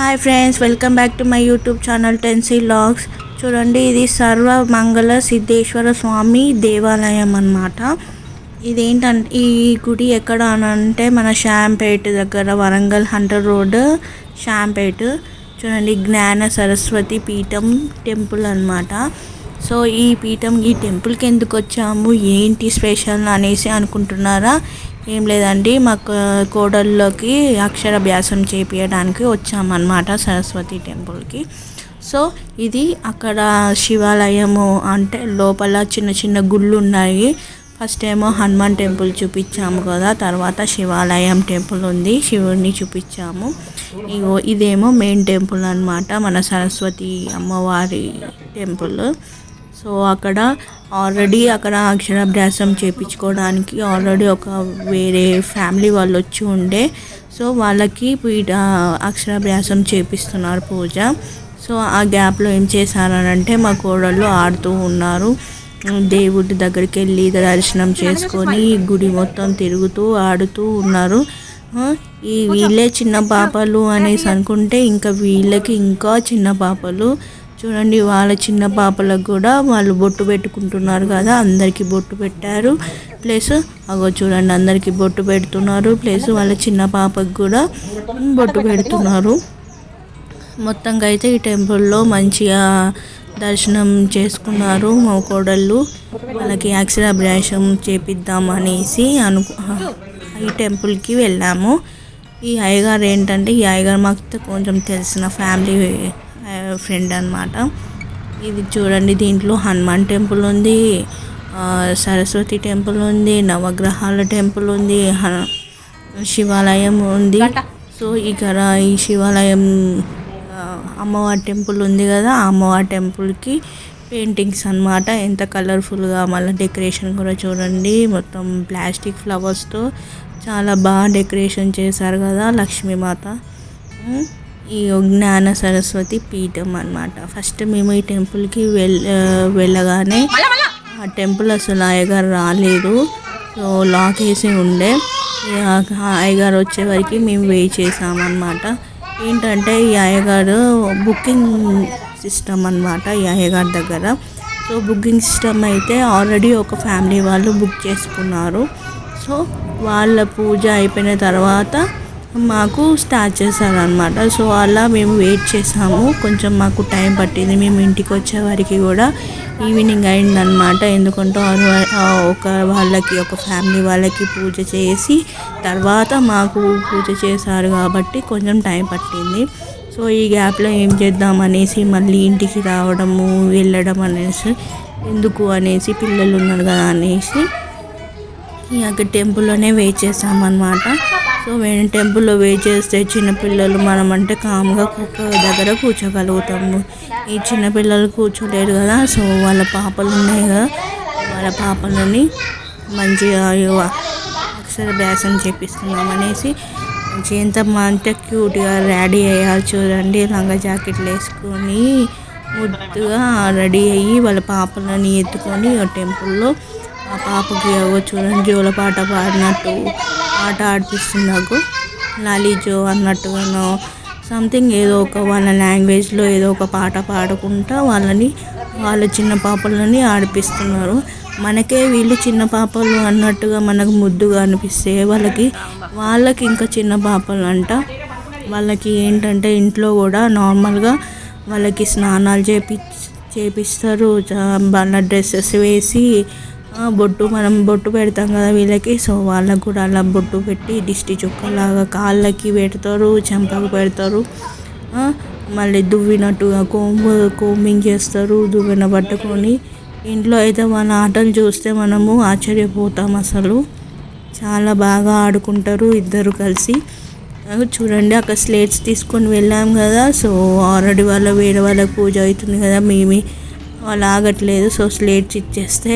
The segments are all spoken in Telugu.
Hi friends welcome back to my YouTube channel Tennessee logs చూడండి ఇది సర్వ మంగళ సిద్ధేశ్వర స్వామి దేవాలయం అన్నమాట. ఇదేంటంటే ఈ గుడి ఎక్కడ అని అంటే మన షాంపేట్ దగ్గర వరంగల్ హంటర్ రోడ్ షాంపేట్ చూడండి జ్ఞాన సరస్వతి పీఠం టెంపుల్ అన్నమాట. సో ఈ పీఠం ఈ టెంపుల్కి ఎందుకు వచ్చాము? ఏంటి స్పెషల్ అనేసి అనుకుంటున్నారా? ఏం లేదండి మాకు కోడల్లోకి అక్షరభ్యాసం అక్షరాభ్యాసం చేపించడానికి వచ్చామన్నమాట సరస్వతి టెంపుల్కి. సో ఇది అక్కడ శివాలయము అంటే లోపల చిన్న చిన్న గుళ్ళు ఉన్నాయి ఫస్ట్ ఏమో హనుమాన్ టెంపుల్ చూపించాము కదా తర్వాత శివాలయం టెంపుల్ ఉంది శివుడిని చూపించాము. ఇగో ఇదేమో మెయిన్ టెంపుల్ అన్నమాట మన సరస్వతి అమ్మవారి టెంపుల్. సో అక్కడ ఆల్రెడీ అక్కడ అక్షరాభ్యాసం చేయించుకోవడానికి ఆల్రెడీ ఒక వేరే ఫ్యామిలీ వాళ్ళు వచ్చి ఉండే. సో వాళ్ళకి పీఠ అక్షరాభ్యాసం చేపిస్తున్నారు పూజ. సో ఆ గ్యాప్లో ఏం చేశారనంటే మా కోడళ్ళు ఆడుతూ ఉన్నారు. దేవుడి దగ్గరికి వెళ్ళి దర్శనం చేసుకొని గుడి మొత్తం తిరుగుతూ ఆడుతూ ఉన్నారు. ఈ వీళ్ళే చిన్న పాపలు అనేసి అనుకుంటే ఇంకా వీళ్ళకి ఇంకా చిన్న పాపలు. చూడండి వాళ్ళ చిన్న పాపలకు కూడా వాళ్ళు బొట్టు పెట్టుకుంటున్నారు కదా అందరికీ బొట్టు పెట్టారు. ప్లస్ అగో చూడండి అందరికీ బొట్టు పెడుతున్నారు. ప్లస్ వాళ్ళ చిన్న పాపకు కూడా బొట్టు పెడుతున్నారు. మొత్తంగా అయితే ఈ టెంపుల్లో మంచిగా దర్శనం చేసుకున్నారు మా కోడళ్ళు. వాళ్ళకి అక్షరాభ్యాసం చేపిద్దాం అనేసి అను ఈ టెంపుల్కి వెళ్ళాము. ఈ అయ్యగారు ఏంటంటే ఈ అయ్యగారు మాకు కొంచెం తెలిసిన ఫ్యామిలీ ఫ్రెండ్ అన్నమాట. ఇది చూడండి దీంట్లో హనుమాన్ టెంపుల్ ఉంది సరస్వతి టెంపుల్ ఉంది నవగ్రహాల టెంపుల్ ఉంది శివాలయం ఉంది. సో ఇక్కడ ఈ శివాలయం అమ్మవారి టెంపుల్ ఉంది కదా ఆ అమ్మవారి టెంపుల్కి పెయింటింగ్స్ అన్నమాట. ఎంత కలర్ఫుల్గా మళ్ళీ డెకరేషన్ కూడా చూడండి. మొత్తం ప్లాస్టిక్ ఫ్లవర్స్తో చాలా బాగా డెకరేషన్ చేశారు కదా లక్ష్మీమాత. ఈ జ్ఞాన సరస్వతి పీఠం అనమాట ఫస్ట్ మేము ఈ టెంపుల్కి వెళ్ వెళ్ళగానే ఆ టెంపుల్ అసలు అయ్యగారు రాలేదు. సో లాక్ వేసి ఉండే. అయ్యగారు వచ్చే వరకు మేము వెయిట్ చేసామన్నమాట ఏంటంటే ఈ అయ్యగారు బుకింగ్ సిస్టమ్ అన్నమాట ఈ అయ్యగారి దగ్గర. సో బుకింగ్ సిస్టమ్ అయితే ఆల్రెడీ ఒక ఫ్యామిలీ వాళ్ళు బుక్ చేసుకున్నారు. సో వాళ్ళ పూజ అయిపోయిన తర్వాత మాకు స్టార్ట్ చేశారనమాట సో అలా మేము వెయిట్ చేసాము. కొంచెం మాకు టైం పట్టింది. మేము ఇంటికి వచ్చే వరకు కూడా ఈవినింగ్ అయిందనమాట ఎందుకంటే ఒక వాళ్ళకి ఒక ఫ్యామిలీ వాళ్ళకి పూజ చేసి తర్వాత మాకు పూజ చేశారు కాబట్టి కొంచెం టైం పట్టింది. సో ఈ గ్యాప్లో ఏం చేద్దాం అనేసి మళ్ళీ ఇంటికి రావడము వెళ్ళడం అనేసి ఎందుకు అనేసి పిల్లలు ఉన్నారు కదా అనేసి ఇక అక్కడ టెంపుల్లోనే వెయిట్ చేసామన్నమాట. సో మేము టెంపుల్లో వెయిట్ చేస్తే చిన్నపిల్లలు మనం అంటే కామ్గా కుక్క దగ్గర కూర్చోగలుగుతాము. ఈ చిన్నపిల్లలు కూర్చోలేరు కదా సో వాళ్ళ పాపలు ఉన్నాయి కదా వాళ్ళ పాపలని మంచిగా అక్షర అక్షరాభ్యాసం చేపిస్తున్నాం అనేసి మంచి ఎంత అంటే క్యూట్గా రెడీ అయ్యారు చూడండి లంగా జాకెట్లు వేసుకొని ముద్దుగా రెడీ అయ్యి వాళ్ళ పాపలని ఎత్తుకొని టెంపుల్లో ఆ పాపకి చూడండి జోలపాట పాడినట్టు ఆట ఆడిపిస్తుంది నాకు. లాలీ జో అన్నట్టుగానో సంథింగ్ ఏదో ఒక వాళ్ళ లాంగ్వేజ్లో ఏదో ఒక పాట పాడుకుంటా వాళ్ళని వాళ్ళ చిన్న పాపలని ఆడిపిస్తున్నారు. మనకే వీళ్ళు చిన్న పాపలు అన్నట్టుగా మనకు ముద్దుగా అనిపిస్తే వాళ్ళకి వాళ్ళకి ఇంకా చిన్న పాపలు అంట వాళ్ళకి ఏంటంటే ఇంట్లో కూడా నార్మల్గా వాళ్ళకి స్నానాలు చేపి చేపిస్తారు. వాళ్ళ డ్రెస్సెస్ వేసి బొట్టు మనం బొట్టు పెడతాం కదా వీళ్ళకి. సో వాళ్ళకు కూడా అలా బొట్టు పెట్టి దిష్టి చుక్కలాగా కాళ్ళకి పెడతారు చెంపకు పెడతారు. మళ్ళీ దువ్వినట్టుగా కోంబు కోంబింగ్ చేస్తారు దువ్వెన పట్టుకొని. ఇంట్లో అయితే వాళ్ళ ఆటలు చూస్తే మనము ఆశ్చర్యపోతాం అసలు. చాలా బాగా ఆడుకుంటారు ఇద్దరు కలిసి. చూడండి అక్కడ స్లేట్స్ తీసుకొని వెళ్ళాం కదా. సో ఆల్రెడీ వాళ్ళ వేరే వాళ్ళకి పూజ అవుతుంది కదా మేమే వాళ్ళు ఆగట్లేదు సో స్లేట్స్ ఇచ్చేస్తే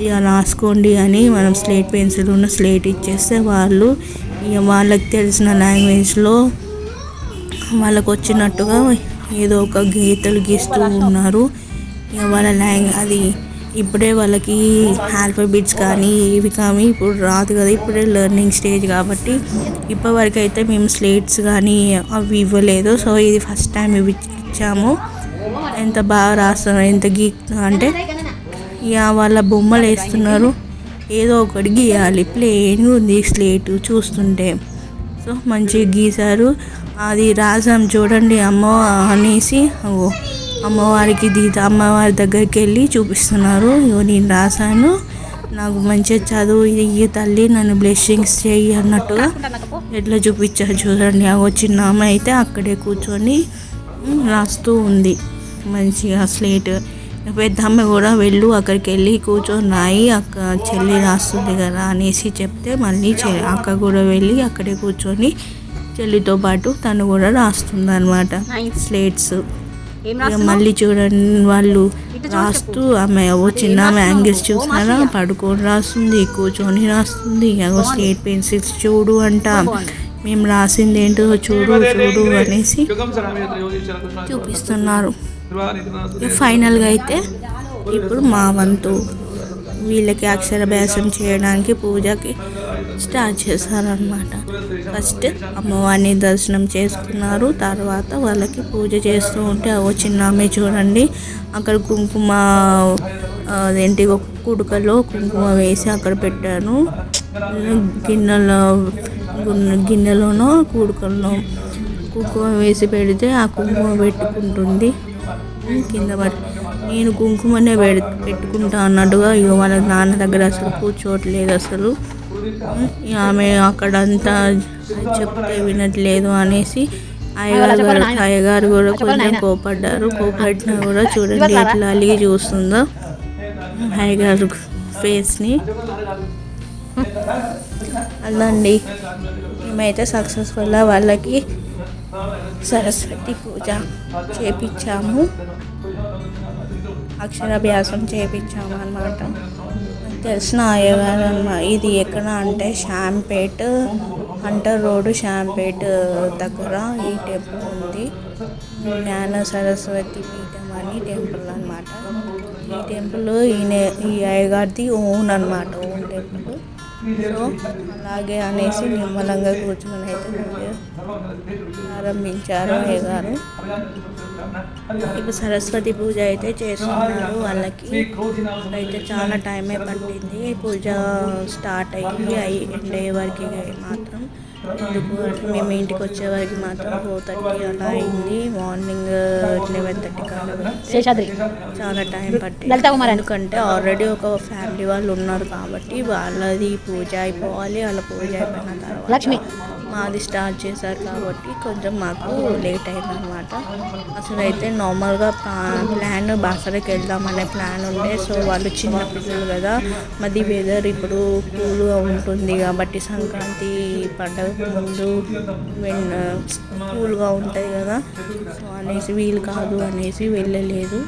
ఇక రాసుకోండి అని మనం స్లేట్ పెన్సిల్ ఉన్న స్లేట్ ఇచ్చేస్తే వాళ్ళు ఇక వాళ్ళకి తెలిసిన లాంగ్వేజ్లో వాళ్ళకు వచ్చినట్టుగా ఏదో ఒక గీతలు గీస్తూ ఉన్నారు. ఇక వాళ్ళ లాంగ్ అది ఇప్పుడే వాళ్ళకి ఆల్ఫాబెట్స్ కానీ ఇవి కానీ ఇప్పుడు రాదు కదా ఇప్పుడే లెర్నింగ్ స్టేజ్ కాబట్టి ఇప్పటివరకు అయితే మేము స్లేట్స్ కానీ అవి ఇవ్వలేదు. సో ఇది ఫస్ట్ టైం ఇవి ఇచ్చాము. ఎంత బాగా రాస్తున్నారు ఎంత గీ అంటే ఇక వాళ్ళ బొమ్మలు వేస్తున్నారు. ఏదో ఒకటి గీయాలి. ప్లేన్ ఉంది స్లేటు చూస్తుంటే. సో మంచిగా గీశారు. అది రాసాం చూడండి అమ్మ అనేసి అమ్మవారికి దీత అమ్మవారి దగ్గరికి వెళ్ళి చూపిస్తున్నారు. ఇగో నేను రాశాను. నాకు మంచిగా చదువు ఇయ్యి తల్లి నన్ను బ్లెస్సింగ్స్ చెయ్యి అన్నట్టుగా ఎట్లా చూపించారు చూడండి. ఆ చిన్న అమ్మ అయితే అక్కడే కూర్చొని రాస్తూ ఉంది. మంచిగా స్లేట్ పెద్ద అమ్మ కూడా వెళ్ళు అక్కడికి వెళ్ళి కూర్చొని అక్క చెల్లి రాస్తుంది కదా అనేసి చెప్తే మళ్ళీ అక్క కూడా వెళ్ళి అక్కడే కూర్చొని చెల్లితో పాటు తను కూడా రాస్తుంది అనమాట స్లేట్స్ మళ్ళీ చూడండి వాళ్ళు రాస్తూ ఆమె ఓ చిన్న ఆమె యాంగిల్స్ చూసినారా? పడుకొని రాస్తుంది కూర్చొని రాస్తుంది. స్లేట్ పెన్సిల్స్ చూడు అంట. మేము రాసింది ఏంటో చూడు చూడు అనేసి చూపిస్తున్నారు. ఫైనల్గా అయితే ఇప్పుడు మా వంతు వీళ్ళకి అక్షరాభ్యాసం చేయడానికి పూజకి స్టార్ట్ చేశారనమాట ఫస్ట్ అమ్మవారిని దర్శనం చేసుకున్నారు. తర్వాత వాళ్ళకి పూజ చేస్తూ ఉంటే ఓ చిన్న ఆమె చూడండి. అక్కడ కుంకుమ అదేంటి ఒక కుడుకలో కుంకుమ వేసి అక్కడ పెట్టాను. గిన్నెలో గిన్నెలోనో కూడుకల్లో కుంకుమ వేసి పెడితే ఆ కుంకుమ పెట్టుకుంటుంది. కింద పడి నేను కుంకుమనే పెడు పెట్టుకుంటా అన్నట్టుగా ఇక వాళ్ళ నాన్న దగ్గర అసలు కూర్చోవట్లేదు అసలు. ఆమె అక్కడంతా చెప్తే వినట్లేదు అనేసి అయ్యగారు గారు అయ్యగారు కూడా కొంచెం కోపడ్డారు. కోపడినా కూడా చూడండి ఎట్లా అలిగి చూస్తుందో. అయ్యగారు ఫేస్ని. అదండి మేమైతే సక్సెస్ఫుల్గా వాళ్ళకి సరస్వతి పూజ చేపించాము అక్షరాభ్యాసం చేపించాము అనమాట తెలిసిన అయ్యగారు ఇది ఎక్కడ అంటే షాంపేట్ అంటర్ రోడ్ షాంపేట్ దగ్గర ఈ టెంపుల్ ఉంది. జ్ఞాన సరస్వతి పీఠం అని టెంపుల్ అనమాట ఈ టెంపుల్ ఈయన ఈ అయ్యగారిది ఓన్ అనమాట సో అలాగే అనేసి నిమ్మలంగా కూర్చొని అయితే ప్రారంభించారు అయ్యగారు. ఇప్పుడు సరస్వతి పూజ అయితే చేస్తున్నారు వాళ్ళకి. అయితే చాలా టైమే పట్టింది. పూజ స్టార్ట్ అయ్యి అయ్యి అయ్యే వరకు మాత్రం. ఎందుకు అంటే మేము ఇంటికి వచ్చే వరకు మాత్రం ఫోర్ థర్టీ అలా అయింది. Morning eleven thirty Seshadri. చాలా టైం పట్టింది. ఎందుకంటే ఆల్రెడీ ఒక ఫ్యామిలీ వాళ్ళు ఉన్నారు కాబట్టి వాళ్ళది పూజ అయిపోవాలి. వాళ్ళ పూజ అయిపోయిన తర్వాత లక్ష్మి. మాది స్టార్ట్ చేశారు కాబట్టి కొంచెం మాకు లేట్ అయింది అనమాట అసలు అయితే నార్మల్గా ప్లాన్ బాసరకి వెళ్దామనే ప్లాన్ ఉండే. సో వాళ్ళు చిన్న పిల్లలు కదా మది వెదర్ ఇప్పుడు కూల్గా ఉంటుంది కాబట్టి సంక్రాంతి పండగ ముందు వెన్ కూల్గా ఉంటుంది కదా. సో అనేసి వీలు కాదు అనేసి వెళ్ళలేదు.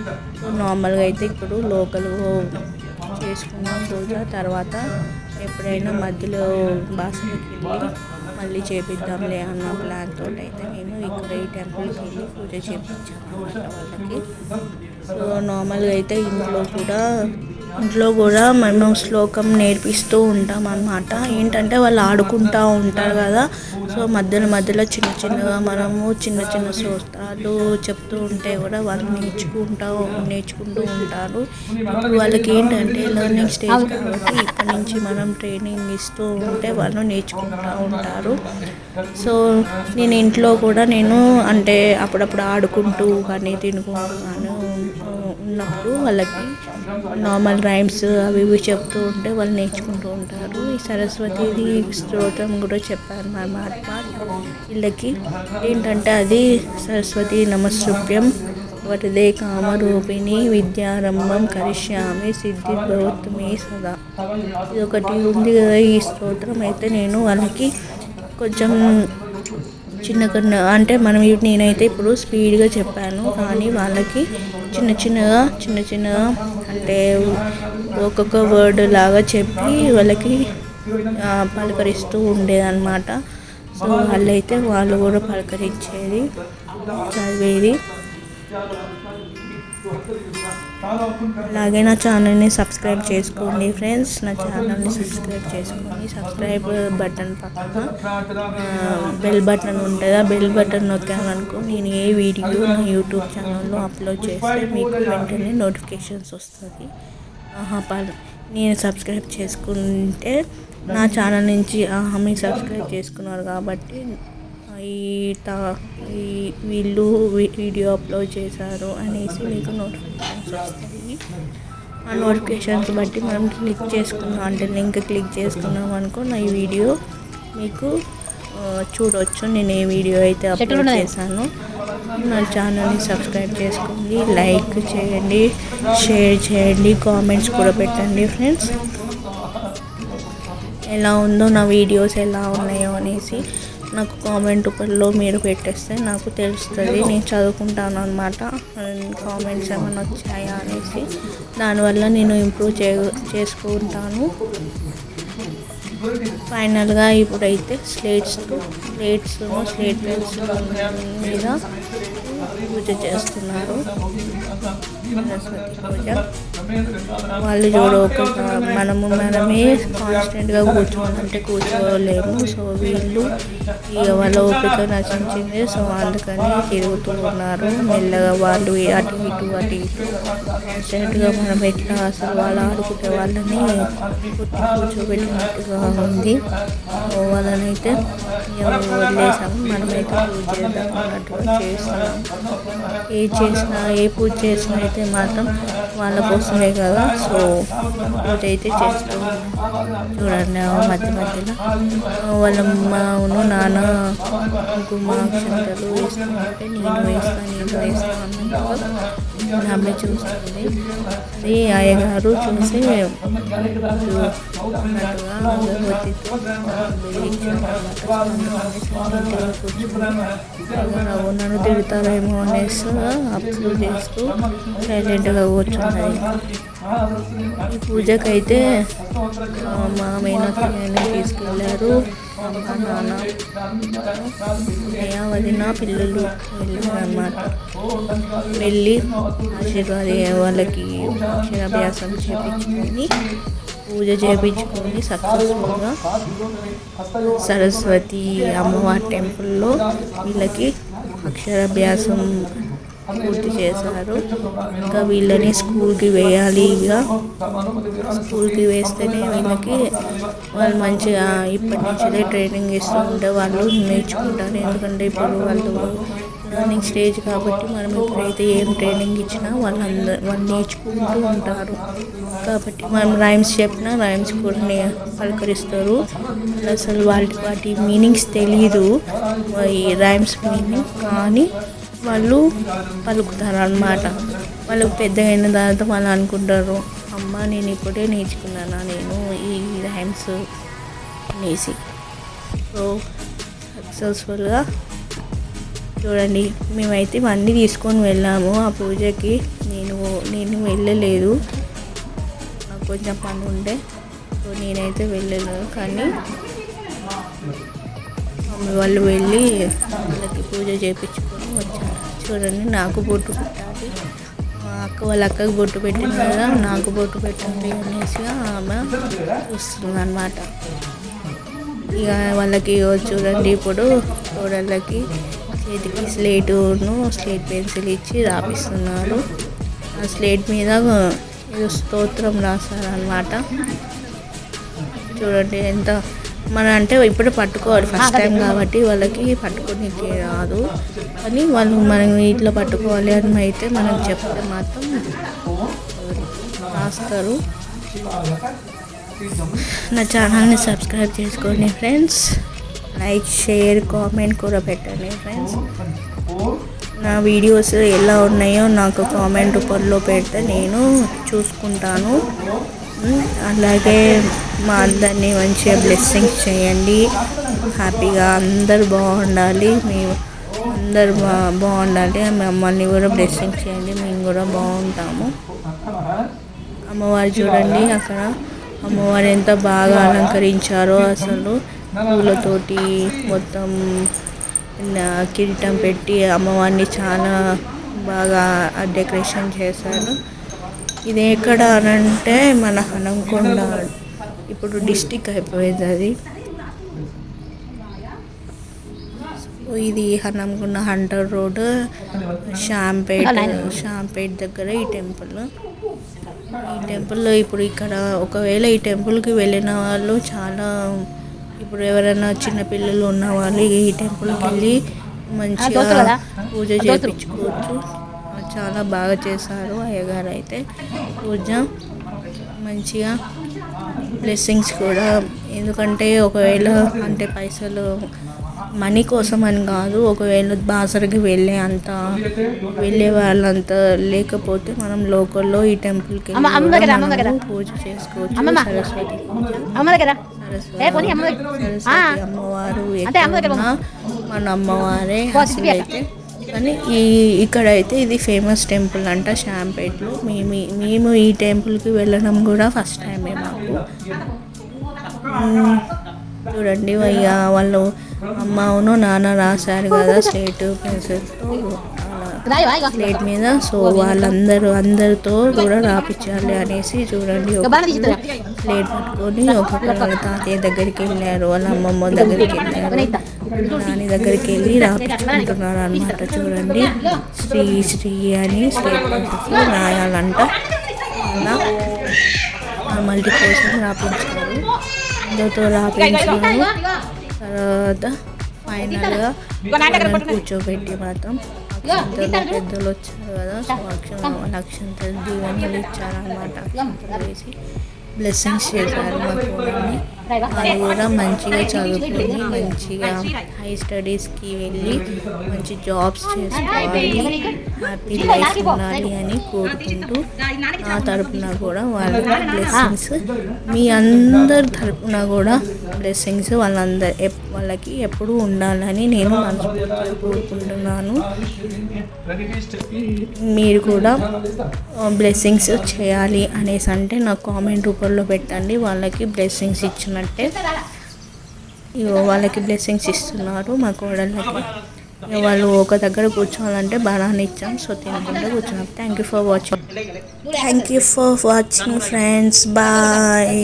నార్మల్గా అయితే ఇప్పుడు లోకల్ చేసుకున్నాం పూజ తర్వాత ఎప్పుడైనా మధ్యలో బాసనకి వెళ్ళి మళ్ళీ చేపిద్దాంలే అన్న ప్లాన్ తోటి అయితే నేను ఇక్కడ ఈ టెంపుల్కి వెళ్ళి పూజ చేయించాను అన్నమాట వాళ్ళకి. సో నార్మల్గా అయితే ఇంట్లో కూడా ఇంట్లో కూడా మేము శ్లోకం నేర్పిస్తూ ఉంటాం అన్నమాట ఏంటంటే వాళ్ళు ఆడుకుంటూ ఉంటారు కదా. సో మధ్యలో మధ్యలో చిన్న చిన్నగా మనము చిన్న చిన్న సూత్రాలు చెప్తూ ఉంటే కూడా వాళ్ళు నేర్చుకుంటూ నేర్చుకుంటూ ఉంటారు. ఇప్పుడు వాళ్ళకి ఏంటంటే లెర్నింగ్ స్టేజ్ కాబట్టి ఇప్పటి నుంచి మనం ట్రైనింగ్ ఇస్తూ ఉంటే వాళ్ళు నేర్చుకుంటూ ఉంటారు. సో నేను ఇంట్లో కూడా నేను అంటే అప్పుడప్పుడు ఆడుకుంటూ కానీ తినుకుంటూ కానీ ఉన్నప్పుడు వాళ్ళకి నార్మల్ రైమ్స్ అవి ఇవి చెప్తూ ఉంటే వాళ్ళు నేర్చుకుంటూ ఉంటారు. ఈ సరస్వతిది స్తోత్రం కూడా చెప్పారు మా మహాత్మ. వీళ్ళకి ఏంటంటే అది సరస్వతి నమస్ృభ్యం వరదే కామరూపిణి విద్యారంభం కరిష్యామి సిద్ధి ప్రభుత్వమే సదా. ఇది ఒకటి ఉంది కదా ఈ స్తోత్రం. అయితే నేను వాళ్ళకి కొంచెం చిన్న చిన్న అంటే మనం నేనైతే ఇప్పుడు స్పీడ్గా చెప్పాను. కానీ వాళ్ళకి చిన్న చిన్నగా చిన్న చిన్నగా అంటే ఒక్కొక్క వర్డ్ లాగా చెప్పి వాళ్ళకి పలకరిస్తూ ఉండేదన్నమాట. సో వాళ్ళైతే వాళ్ళు కూడా పలకరించేది చదివేది. అలాగే నా ఛానల్ని సబ్స్క్రైబ్ చేసుకోండి ఫ్రెండ్స్. నా ఛానల్ని సబ్స్క్రైబ్ చేసుకోండి. సబ్స్క్రైబ్ బటన్ పక్కన బెల్ బటన్ ఉంటుంది. ఆ బెల్ బటన్ నొక్కామనుకో నేను ఏ వీడియో నా యూట్యూబ్ ఛానల్లో అప్లోడ్ చేస్తే మీకు వెంటనే నోటిఫికేషన్స్ వస్తుంది. ఆహా నేను సబ్స్క్రైబ్ చేసుకుంటే నా ఛానల్ నుంచి ఆహా మీరు సబ్స్క్రైబ్ చేసుకున్నారు కాబట్టి ఈ తా ఈ వీళ్ళు వీడియో అప్లోడ్ చేశారు అనేసి మీకు నోటిఫికేషన్స్ వస్తాయి. ఆ నోటిఫికేషన్స్ బట్టి మనం క్లిక్ చేసుకున్నాం అంటే లింక్ క్లిక్ చేసుకున్నాం అనుకో నా ఈ వీడియో మీకు ఆ, చూడొచ్చు. నేను ఏ వీడియో అయితే అప్లోడ్ చేశానో నా ఛానల్ని సబ్స్క్రైబ్ చేసుకోండి. లైక్ చేయండి షేర్ చేయండి కామెంట్స్ కూడా పెట్టండి ఫ్రెండ్స్. ఎలా ఉందో నా వీడియోస్ ఎలా ఉన్నాయో అనేసి నాకు కామెంట్ రూపంలో మీరు పెట్టేస్తే నాకు తెలుస్తుంది. నేను చదువుకుంటాను అనమాట కామెంట్స్ ఏమైనా వచ్చాయా అనేసి. దానివల్ల నేను ఇంప్రూవ్ చే చేసుకుంటాను. ఫైనల్గా ఇప్పుడైతే స్లేట్స్ స్లేట్స్ స్లేట్ పెన్స్ మీద పూజ చేస్తున్నారు. సరస్వతి పూజ వాళ్ళు చూడ ఒక మనము మనమే కాన్స్టెంట్గా కూర్చోవాలంటే కూర్చోలేము. సో వీళ్ళు ఇక వాళ్ళ ఓపిక నశించింది. సో అందుకని తిరుగుతూ ఉన్నారు. మెల్లగా వాళ్ళు అటు ఇటు అటు ఇటు. కాన్స్టెంట్గా మనం ఎట్లా అసలు వాళ్ళు ఆడుకునే వాళ్ళని కూర్చోబెట్టినట్టుగా ఉంది. సో వాళ్ళని అయితే వదిలేసాము. మనమైతే పూజ చేద్దాం అన్నట్టుగా చేస్తున్నాం. ఏ చేసినా ఏ పూజ చేసినా అయితే మాత్రం వాళ్ళ కోసమే కదా. సో ఇదైతే చేస్తూ చూడండి మధ్య మధ్యలో. వాళ్ళ అమ్మను నాన్న కుంకుమ అక్షంతలు వేస్తుంటే నేను వేస్తాను నేను వేస్తాను అన్నట్టుగా నా అమ్మాయి చూస్తుంది. అది అయ్యగారు చూసి నన్ను తిడతారేమో అనేసి అబ్జర్వ్ చేస్తూ సైలెంట్గా కూర్చున్నాయి ఈ పూజకైతే మా మేనకి తీసుకెళ్ళారు అమ్మ నాన్న అన్నయ్య వదిన పిల్లలు వెళ్ళారనమాట వెళ్ళి ఆశీర్వాద వాళ్ళకి అక్షరాభ్యాసం చేపించుకొని పూజ చేయించుకొని సక్సెస్ఫుల్గా సరస్వతి అమ్మవారి టెంపుల్లో వీళ్ళకి అక్షరాభ్యాసం పూర్తి చేశారు. ఇంకా వీళ్ళని స్కూల్కి వేయాలి ఇక. స్కూల్కి వేస్తేనే వీళ్ళకి వాళ్ళు మంచిగా ఇప్పటి నుంచే ట్రైనింగ్ ఇస్తూ ఉంటే వాళ్ళు నేర్చుకుంటారు. ఎందుకంటే ఇప్పుడు వాళ్ళు లర్నింగ్ స్టేజ్ కాబట్టి మనం ఎప్పుడైతే ఏం ట్రైనింగ్ ఇచ్చినా వాళ్ళు అందరు వాళ్ళు నేర్చుకుంటూ ఉంటారు. కాబట్టి మనం రైమ్స్ చెప్పినా రైమ్స్ కూడా నే- పలకరిస్తారు. అసలు వాటి వాటి మీనింగ్స్ తెలియదు ఈ రైమ్స్ మీనింగ్ కానీ వాళ్ళు పలుకుతారు అనమాట వాళ్ళకు పెద్దగా అయిన తర్వాత వాళ్ళు అనుకుంటారు అమ్మ నేను ఇప్పుడే నేర్చుకున్నానా? నేను ఈ రైమ్స్ అనేసి సో సక్సెస్ఫుల్గా చూడండి మేమైతే ఇవన్నీ తీసుకొని వెళ్ళాము. ఆ పూజకి నేను నేను వెళ్ళలేదు. నాకు కొంచెం పని ఉండే సో నేనైతే వెళ్ళలేదు. కానీ మమ్మీ వాళ్ళు వెళ్ళి వాళ్ళకి పూజ చేయించు చూడండి నాకు బొట్టు పెట్టాలి. మా అక్క వాళ్ళ అక్కకు బొట్టు పెట్టింది కదా నాకు బొట్టు పెట్టండి అనేసి ఆమె చూస్తుంది అనమాట ఇక వాళ్ళకి చూడండి ఇప్పుడు కోడళ్ళకి చేతికి స్లేటును స్లేట్ పెన్సిల్ ఇచ్చి రాపిస్తున్నారు. ఆ స్లేట్ మీద స్తోత్రం రాస్తారనమాట చూడండి ఎంత మన అంటే ఇప్పుడు పట్టుకోవాలి ఫస్ట్ టైం కాబట్టి వాళ్ళకి పట్టుకోనికి రాదు. కానీ వాళ్ళు మనం ఇట్లా పట్టుకోవాలి అని అయితే మనం చెప్తే మాత్రం రాస్తారు. నా ఛానల్ని సబ్స్క్రైబ్ చేసుకోండి ఫ్రెండ్స్. లైక్ షేర్ కామెంట్ కూడా పెట్టండి ఫ్రెండ్స్. నా వీడియోస్ ఎలా ఉన్నాయో నాకు కామెంట్ రూపంలో పెడితే నేను చూసుకుంటాను. అలాగే మా అందరినీ మంచిగా బ్లెస్సింగ్స్ చేయండి. హ్యాపీగా అందరు బాగుండాలి. మేము అందరు బా బాగుండాలి. మమ్మల్ని కూడా బ్లెస్సింగ్ చేయండి. మేము కూడా బాగుంటాము. అమ్మవారు చూడండి అక్కడ. అమ్మవారు ఎంత బాగా అలంకరించారో అసలు. పూలతోటి మొత్తం కిరీటం పెట్టి అమ్మవారిని చాలా బాగా డెకరేషన్ చేశారు. ఇది ఎక్కడ అని అంటే మన హనంకొండ ఇప్పుడు డిస్టిక్ అయిపోయింది అది. ఇది హనంకొండ హంటర్ రోడ్ షాంపేట్ షాంపేట్ దగ్గర ఈ టెంపుల్. ఈ టెంపుల్లో ఇప్పుడు ఇక్కడ ఒకవేళ ఈ టెంపుల్కి వెళ్ళిన వాళ్ళు చాలా ఇప్పుడు ఎవరైనా చిన్న పిల్లలు ఉన్న వాళ్ళు ఈ టెంపుల్కి వెళ్ళి మంచిగా పూజ చేయించుకోవచ్చు చాలా బాగా చేశారు అయ్యగారు అయితే పూజ మంచిగా బ్లెస్సింగ్స్ కూడా. ఎందుకంటే ఒకవేళ అంటే పైసలు మనీ కోసం అని కాదు ఒకవేళ బాసరకి వెళ్ళే అంత వెళ్ళే వాళ్ళంత లేకపోతే మనం లోకల్లో ఈ టెంపుల్కి. పూజ చేసుకోవచ్చు. సరస్వతి సరస్వతి అమ్మవారు మన అమ్మవారే అయితే కానీ ఈ ఇక్కడైతే ఇది ఫేమస్ టెంపుల్ అంట షాంపేట్లో. మేము మేము ఈ టెంపుల్కి వెళ్ళడం కూడా ఫస్ట్ టైమే మాకు. చూడండి అయ్యా వాళ్ళు అమ్మ అవును నాన్న రాశారు కదా స్టేట్ ప్లేసెస్తో. ప్లేట్ మీద. సో వాళ్ళందరూ అందరితో కూడా రాపించాలి అనేసి చూడండి. ప్లేట్ పట్టుకొని ఒక్కొక్కరు వాళ్ళ తాతయ్య దగ్గరికి వెళ్ళారు వాళ్ళ అమ్మమ్మ దగ్గరికి వెళ్ళారు. నాని దగ్గరికి వెళ్ళి రాపించుకుంటున్నారు అనమాట చూడండి. శ్రీ శ్రీ అని పెన్సిల్స్ రాయాలంట. అలా మల్టీ కోసం రాపించారు. అందరితో రాపించారు. తర్వాత ఫైనల్గా కూర్చోబెట్టి మాత్రం పెద్దలు వచ్చారు కదా సో అక్షం అక్షంతలు దీవెనలు ఇచ్చారనమాట అక్షంతలు వేసి బ్లెస్సింగ్స్ చేశారు మా కోడల్ని వాళ్ళు కూడా మంచిగా చదువుకొని మంచిగా హై స్టడీస్కి వెళ్ళి మంచి జాబ్స్ చేసుకోవాలి హ్యాపీ లైఫ్ ఉండాలి అని కోరుకుంటూ నా తరపున కూడా వాళ్ళకి బ్లెస్సింగ్స్ మీ అందరి తరపున కూడా బ్లెస్సింగ్స్ వాళ్ళందరి వాళ్ళకి ఎప్పుడూ ఉండాలని నేను మనస్ఫూర్తిగా కోరుకుంటున్నాను. మీరు కూడా బ్లెస్సింగ్స్ చేయాలి అనేసి అంటే నాకు కామెంట్ రూపంలో పెట్టండి. వాళ్ళకి బ్లెస్సింగ్స్ చేస్తున్నట్టే ఇగో వాళ్ళకి బ్లెస్సింగ్స్ ఇస్తున్నారు మా కోడళ్ళకి. వాళ్ళు ఒక దగ్గర కూర్చోవాలంటే బనానా ఇచ్చాం సో తినకుండా కూర్చున్నాం. Thank you for watching thank you for watching friends bye